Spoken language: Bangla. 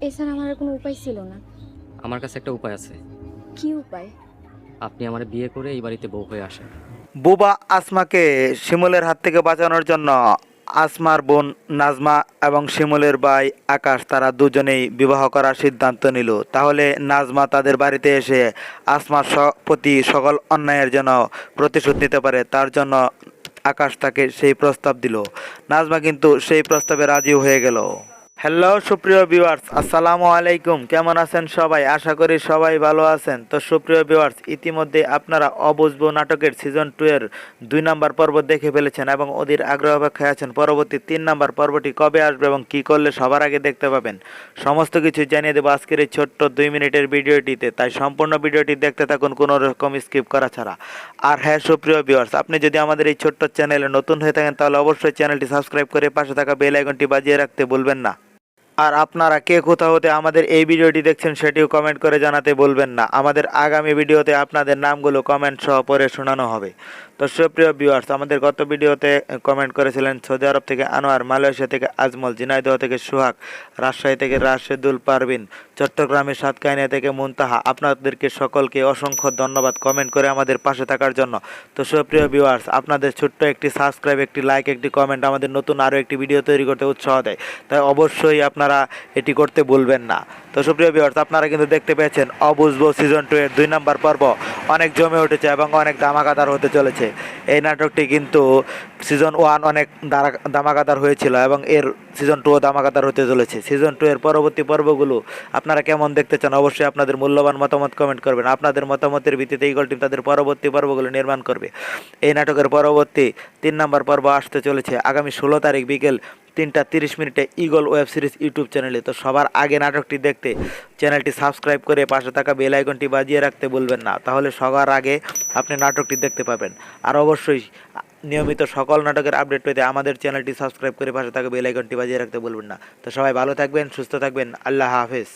এছাড়া আমার আর কোনো উপায় ছিল না। আমার কাছে একটা উপায় আছে। কি উপায়? আপনি আমার বিয়ে করে এই বাড়িতে বউ হয়ে আসেন। বুবা আসমাকে শিমুলের হাত থেকে বাঁচানোর জন্য আসমার বোন নাজমা এবং শিমুলের ভাই আকাশ তারা দুজনেই বিবাহ করার সিদ্ধান্ত নিল। তাহলে নাজমা তাদের বাড়িতে এসে আসমার স- প্রতি সকল অন্যায়ের জন্য প্রতিশোধ নিতে পারে তার জন্য আকাশ তাকে সেই প্রস্তাব দিল। নাজমা কিন্তু সেই প্রস্তাবে রাজি হয়ে গেল। হ্যালো সুপ্রিয় ভিউয়ার্স আসসালামু আলাইকুম। কেমন আছেন সবাই? আশা করি সবাই ভালো আছেন। তো সুপ্রিয় ভিউয়ার্স ইতিমধ্যে আপনারা অবুঝবো নাটকের সিজন টু এর দুই নাম্বার পর্ব দেখে ফেলেছেন এবং ওদের আগ্রহ অপেক্ষায় আছেন। পরবর্তী তিন নাম্বার পর্বটি কবে আসবে এবং কি করলে সবার আগে দেখতে পাবেন? সমস্ত কিছু জানিয়ে দেবো আজকের এই ছোট্ট দুই মিনিটের ভিডিওটিতে। তাই সম্পূর্ণ ভিডিওটি দেখতে থাকুন, কোনো রকম স্কিপ করা ছাড়া। আর হ্যাঁ সুপ্রিয় ভিউয়ার্স আপনি যদি আমাদের এই ছোট্ট চ্যানেলে নতুন হয়ে থাকেন, তাহলে অবশ্যই চ্যানেলটি সাবস্ক্রাইব করে পাশে থাকা বেল আইকনটি বাজিয়ে রাখতে ভুলবেন না। আর আপনারা কে কোথাও হতে আমাদের এই ভিডিওটি দেখছেন সেটিও কমেন্ট করে জানাতে বলবেন না। আমাদের আগামী ভিডিওতে আপনাদের নামগুলো কমেন্ট সহ পরে শোনানো হবে। তো সুপ্রিয় ভিউয়ার্স আমাদের গত ভিডিওতে কমেন্ট করেছিলেন সৌদি আরব থেকে আনোয়ার, মালয়েশিয়া থেকে আজমল জিনাইদহ থেকে সুহাগ, রাজশাহী থেকে রাশেদুল পারভিন চট্টগ্রামের সাতকাইনিয়া থেকে মুনতাহা। আপনাদেরকে সকলকে অসংখ্য ধন্যবাদ কমেন্ট করে আমাদের পাশে থাকার জন্য। তো সুপ্রিয় ভিউয়ার্স আপনাদের ছোট্ট একটি সাবস্ক্রাইব একটি লাইক একটি কমেন্ট আমাদের নতুন আরও একটি ভিডিও তৈরি করতে উৎসাহ দেয়। তাই অবশ্যই আপনারা এটি করতে ভুলবেন না। তো সুপ্রিয় ভিউয়ার্স আপনারা কিন্তু দেখতে পেয়েছেন অবুঝবো সিজন টু এর দুই নম্বর পর্ব। অনেক জমে উঠেছে এবং অনেক দামাকাদার হতে চলেছে। এই নাটকটি কিন্তু সিজন ওয়ান অনেক দারা- দামাকাদার হয়েছিল এবং এর সিজন টুও দামাকাদার হতে চলেছে। সিজন টু এর পরবর্তী পর্বগুলো আপনারা কেমন দেখতে চান অবশ্যই আপনাদের মূল্যবান মতামত কমেন্ট করবেন। আপনাদের মতামতের ভিত্তিতে ইগল টিম তাদের পরবর্তী পর্বগুলো নির্মাণ করবে। এই নাটকের পরবর্তী তিন নম্বর পর্ব আসতে চলেছে আগামী ষোলো তারিখ বিকেল তিনটা তিরিশ মিনিটে ইগল ওয়েব সিরিজ ইউটিউব চ্যানেলে। তো সবার আগে নাটকটি দেখতে চ্যানেলটি সাবস্ক্রাইব করে পাশে থাকা বেল আইকনটি বাজিয়ে রাখতে বলবেন না। তাহলে সবার আগে আপনি নাটকটি দেখতে পাবেন। আর অবশ্যই নিয়মিত সকল নাটকের আপডেট পেতে আমাদের চ্যানেলটি সাবস্ক্রাইব করে পাশে থাকা বেল আইকনটি বাজিয়ে রাখতে বলবেন না। তো সবাই ভালো থাকবেন, সুস্থ থাকবেন, আল্লাহ হাফেজ।